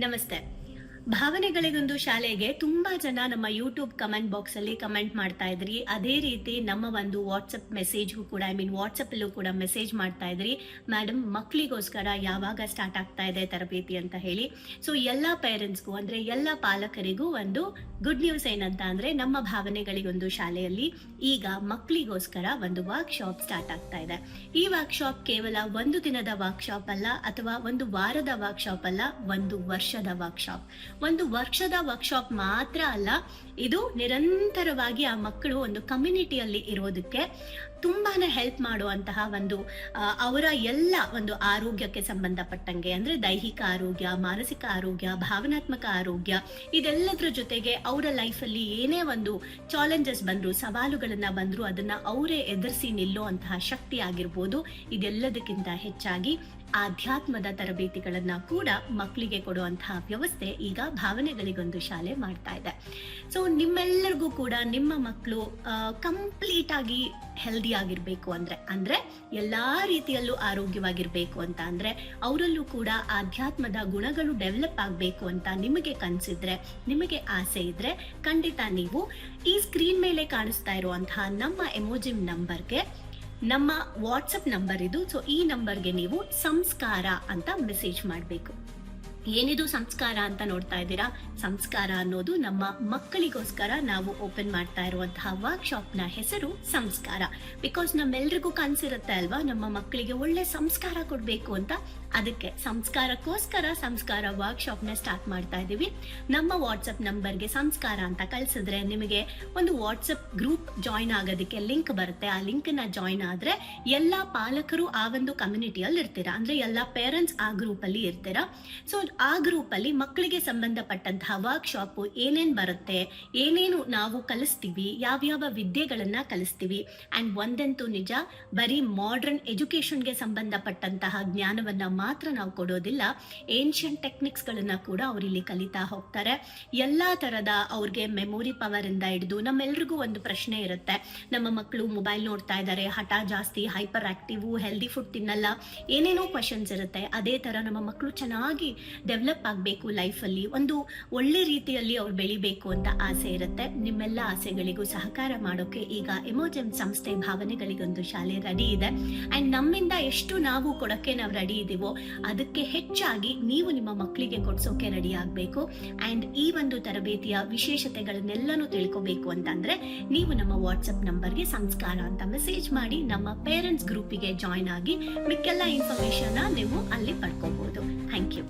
नमस्कार ಭಾವನೆಗಳಿಗೊಂದು ಶಾಲೆಗೆ ತುಂಬಾ ಜನ ನಮ್ಮ ಯೂಟ್ಯೂಬ್ ಕಮೆಂಟ್ ಬಾಕ್ಸ್ ಅಲ್ಲಿ ಕಮೆಂಟ್ ಮಾಡ್ತಾ ಇದ್ರಿ. ಅದೇ ರೀತಿ ನಮ್ಮ ಒಂದು ವಾಟ್ಸಪ್ ಮೆಸೇಜ್ ಕೂಡ ಐ ಮೀನ್ ವಾಟ್ಸಪ್ ಅಲ್ಲೂ ಕೂಡ ಮೆಸೇಜ್ ಮಾಡ್ತಾ ಇದ್ರಿ. ಮೇಡಮ್ ಮಕ್ಕಳಿಗೋಸ್ಕರ ಯಾವಾಗ ಸ್ಟಾರ್ಟ್ ಆಗ್ತಾ ಇದೆ ತರಬೇತಿ ಅಂತ ಹೇಳಿ. ಸೊ ಎಲ್ಲ ಪೇರೆಂಟ್ಸ್ಗೂ ಅಂದ್ರೆ ಎಲ್ಲ ಪಾಲಕರಿಗೂ ಒಂದು ಗುಡ್ ನ್ಯೂಸ್ ಏನಂತ ಅಂದ್ರೆ ನಮ್ಮ ಭಾವನೆಗಳಿಗೊಂದು ಶಾಲೆಯಲ್ಲಿ ಈಗ ಮಕ್ಕಳಿಗೋಸ್ಕರ ಒಂದು ವರ್ಕ್ಶಾಪ್ ಸ್ಟಾರ್ಟ್ ಆಗ್ತಾ ಇದೆ. ಈ ವರ್ಕ್ಶಾಪ್ ಕೇವಲ ಒಂದು ದಿನದ ವರ್ಕ್ಶಾಪ್ ಅಲ್ಲ, ಅಥವಾ ಒಂದು ವಾರದ ವರ್ಕ್ಶಾಪ್ ಅಲ್ಲ, ಒಂದು ವರ್ಷದ ವರ್ಕ್ ಶಾಪ್ ಒಂದು ವರ್ಷದ ವರ್ಕ್ಶಾಪ್ ಮಾತ್ರ ಅಲ್ಲ, ಇದು ನಿರಂತರವಾಗಿ ಆ ಮಕ್ಕಳು ಒಂದು ಕಮ್ಯುನಿಟಿಯಲ್ಲಿ ಇರೋದಕ್ಕೆ ತುಂಬಾನೇ ಹೆಲ್ಪ್ ಮಾಡುವಂತಹ ಒಂದು ಅವರ ಎಲ್ಲ ಒಂದು ಆರೋಗ್ಯಕ್ಕೆ ಸಂಬಂಧಪಟ್ಟಂಗೆ ಅಂದ್ರೆ ದೈಹಿಕ ಆರೋಗ್ಯ, ಮಾನಸಿಕ ಆರೋಗ್ಯ, ಭಾವನಾತ್ಮಕ ಆರೋಗ್ಯ, ಇದೆಲ್ಲದರ ಜೊತೆಗೆ ಅವರ ಲೈಫಲ್ಲಿ ಏನೇ ಒಂದು ಚಾಲೆಂಜಸ್ ಬಂದ್ರು, ಸವಾಲುಗಳನ್ನ ಬಂದ್ರು, ಅದನ್ನ ಅವರೇ ಎದುರಿಸಿ ನಿಲ್ಲುವಂತಹ ಶಕ್ತಿ ಆಗಿರ್ಬೋದು, ಇದೆಲ್ಲದಕ್ಕಿಂತ ಹೆಚ್ಚಾಗಿ ಆಧ್ಯಾತ್ಮದ ತರಬೇತಿಗಳನ್ನ ಕೂಡ ಮಕ್ಕಳಿಗೆ ಕೊಡುವಂತಹ ವ್ಯವಸ್ಥೆ ಈಗ ಭಾವನೆಗಳಿಗೊಂದು ಶಾಲೆ ಮಾಡ್ತಾ ಇದೆ. ಸೊ ನಿಮ್ಮೆಲ್ಲರಿಗೂ ಕೂಡ ನಿಮ್ಮ ಮಕ್ಕಳು ಕಂಪ್ಲೀಟ್ ಆಗಿ ಹೆಲ್ದಿ ಆಗಿರ್ಬೇಕು ಅಂದ್ರೆ ಅಂದ್ರೆ ಎಲ್ಲಾ ರೀತಿಯಲ್ಲೂ ಆರೋಗ್ಯವಾಗಿರ್ಬೇಕು ಅಂತ ಅಂದ್ರೆ ಅವರಲ್ಲೂ ಕೂಡ ಆಧ್ಯಾತ್ಮದ ಗುಣಗಳು ಡೆವಲಪ್ ಆಗಬೇಕು ಅಂತ ನಿಮಗೆ ಕನ್ಸಿದ್ರೆ, ನಿಮಗೆ ಆಸೆ ಇದ್ರೆ ಖಂಡಿತ ನೀವು ಈ ಸ್ಕ್ರೀನ್ ಮೇಲೆ ಕಾಣಿಸ್ತಾ ಇರುವಂತಹ ನಮ್ಮ ಎಮೋಜಿಮ್ ನಂಬರ್ಗೆ ನಮ್ಮ ವಾಟ್ಸಪ್ ನಂಬರ್ ಇದು. ಸೊ ಈ ನಂಬರ್ಗೆ ನೀವು ಸಂಸ್ಕಾರ ಅಂತ ಮೆಸೇಜ್ ಮಾಡಬೇಕು. ಏನಿದು ಸಂಸ್ಕಾರ ಅಂತ ನೋಡ್ತಾ ಇದ್ದೀರಾ? ಸಂಸ್ಕಾರ ಅನ್ನೋದು ನಮ್ಮ ಮಕ್ಕಳಿಗೋಸ್ಕರ ನಾವು ಓಪನ್ ಮಾಡ್ತಾ ಇರುವಂತಹ ವರ್ಕ್ಶಾಪ್ನ ಹೆಸರು ಸಂಸ್ಕಾರ. ಬಿಕಾಸ್ ನಮ್ಮೆಲ್ರಿಗೂ ಕನ್ಸಿರುತ್ತೆ ಅಲ್ವಾ? ನಮ್ಮ ಮಕ್ಕಳಿಗೆ ಒಳ್ಳೆ ಸಂಸ್ಕಾರ ಕೊಡ್ಬೇಕು ಅಂತ. ಅದಕ್ಕೆ ಸಂಸ್ಕಾರಕ್ಕೋಸ್ಕರ ಸಂಸ್ಕಾರ ವರ್ಕ್ಶಾಪ್ನ ಸ್ಟಾರ್ಟ್ ಮಾಡ್ತಾ ಇದ್ದೀವಿ. ನಮ್ಮ ವಾಟ್ಸಪ್ ನಂಬರ್ಗೆ ಸಂಸ್ಕಾರ ಅಂತ ಕಳ್ಸಿದ್ರೆ ನಿಮಗೆ ಒಂದು ವಾಟ್ಸಪ್ ಗ್ರೂಪ್ ಜಾಯಿನ್ ಆಗೋದಕ್ಕೆ ಲಿಂಕ್ ಬರುತ್ತೆ. ಆ ಲಿಂಕ್ನ ಜಾಯಿನ್ ಆದ್ರೆ ಎಲ್ಲಾ ಪಾಲಕರು ಆ ಒಂದು ಕಮ್ಯುನಿಟಿಯಲ್ಲಿ ಇರ್ತೀರಾ ಅಂದ್ರೆ ಎಲ್ಲಾ ಪೇರೆಂಟ್ಸ್ ಆ ಗ್ರೂಪ್ ಅಲ್ಲಿ ಇರ್ತೀರಾ? ಸೊ ಆ ಗ್ರೂಪ್ ಅಲ್ಲಿ ಮಕ್ಕಳಿಗೆ ಸಂಬಂಧಪಟ್ಟಂತಹ ವರ್ಕ್ಶಾಪ್ ಏನೇನ್ ಬರುತ್ತೆ, ಏನೇನು ನಾವು ಕಲಿಸ್ತೀವಿ, ಯಾವ್ಯಾವ ವಿದ್ಯೆಗಳನ್ನ ಕಲಿಸ್ತೀವಿ ಅಂಡ್ ಒಂದಂತೂ ನಿಜ, ಬರೀ ಮಾಡರ್ನ್ ಎಜುಕೇಶನ್ಗೆ ಸಂಬಂಧಪಟ್ಟಂತಹ ಜ್ಞಾನವನ್ನ ಮಾತ್ರ ನಾವು ಕೊಡೋದಿಲ್ಲ. ಏನ್ಷಿಯಂಟ್ ಟೆಕ್ನಿಕ್ಸ್ ಗಳನ್ನ ಕೂಡ ಅವರಿಲ್ಲಿ ಕಲಿತಾ ಹೋಗ್ತಾರೆ. ಎಲ್ಲಾ ತರದ ಅವ್ರಿಗೆ ಮೆಮೊರಿ ಪವರ್ ಇಂದ ಹಿಡಿದು ನಮ್ಮೆಲ್ರಿಗೂ ಒಂದು ಪ್ರಶ್ನೆ ಇರುತ್ತೆ. ನಮ್ಮ ಮಕ್ಕಳು ಮೊಬೈಲ್ ನೋಡ್ತಾ ಇದ್ದಾರೆ ಹಠ ಜಾಸ್ತಿ ಹೈಪರ್ ಆಕ್ಟಿವ್ ಹೆಲ್ದಿ ಫುಡ್ ತಿನ್ನಲ್ಲ, ಏನೇನೋ ಕ್ವಶನ್ಸ್ ಇರುತ್ತೆ. ಅದೇ ತರ ನಮ್ಮ ಮಕ್ಕಳು ಚೆನ್ನಾಗಿ ಡೆವಲಪ್ ಆಗಬೇಕು ಲೈಫಲ್ಲಿ ಒಂದು ಒಳ್ಳೆ ರೀತಿಯಲ್ಲಿ ಅವ್ರು ಬೆಳಿಬೇಕು ಅಂತ ಆಸೆ ಇರುತ್ತೆ. ನಿಮ್ಮೆಲ್ಲ ಆಸೆಗಳಿಗೂ ಸಹಕಾರ ಮಾಡೋಕೆ ಈಗ ಎಮೋಜೆಮ್ ಸಂಸ್ಥೆ ಭಾವನೆಗಳಿಗೊಂದು ಶಾಲೆ ರೆಡಿ ಇದೆ. ಆ್ಯಂಡ್ ನಮ್ಮಿಂದ ಎಷ್ಟು ನಾವು ಕೊಡೋಕ್ಕೆ ನಾವು ರೆಡಿ ಇದ್ದೀವೋ ಅದಕ್ಕೆ ಹೆಚ್ಚಾಗಿ ನೀವು ನಿಮ್ಮ ಮಕ್ಕಳಿಗೆ ಕೊಡ್ಸೋಕೆ ರೆಡಿ ಆಗಬೇಕು. ಆ್ಯಂಡ್ ಈ ಒಂದು ತರಬೇತಿಯ ವಿಶೇಷತೆಗಳನ್ನೆಲ್ಲನೂ ತಿಳ್ಕೊಬೇಕು ಅಂತಂದರೆ ನೀವು ನಮ್ಮ ವಾಟ್ಸಪ್ ನಂಬರ್ಗೆ ಸಂಸ್ಕಾರ ಅಂತ ಮೆಸೇಜ್ ಮಾಡಿ ನಮ್ಮ ಪೇರೆಂಟ್ಸ್ ಗ್ರೂಪಿಗೆ ಜಾಯ್ನ್ ಆಗಿ ಮಿಕ್ಕೆಲ್ಲ ಇನ್ಫಾರ್ಮೇಷನ್ನ ನೀವು ಅಲ್ಲಿ ಪಡ್ಕೋಬಹುದು ಥ್ಯಾಂಕ್ ಯು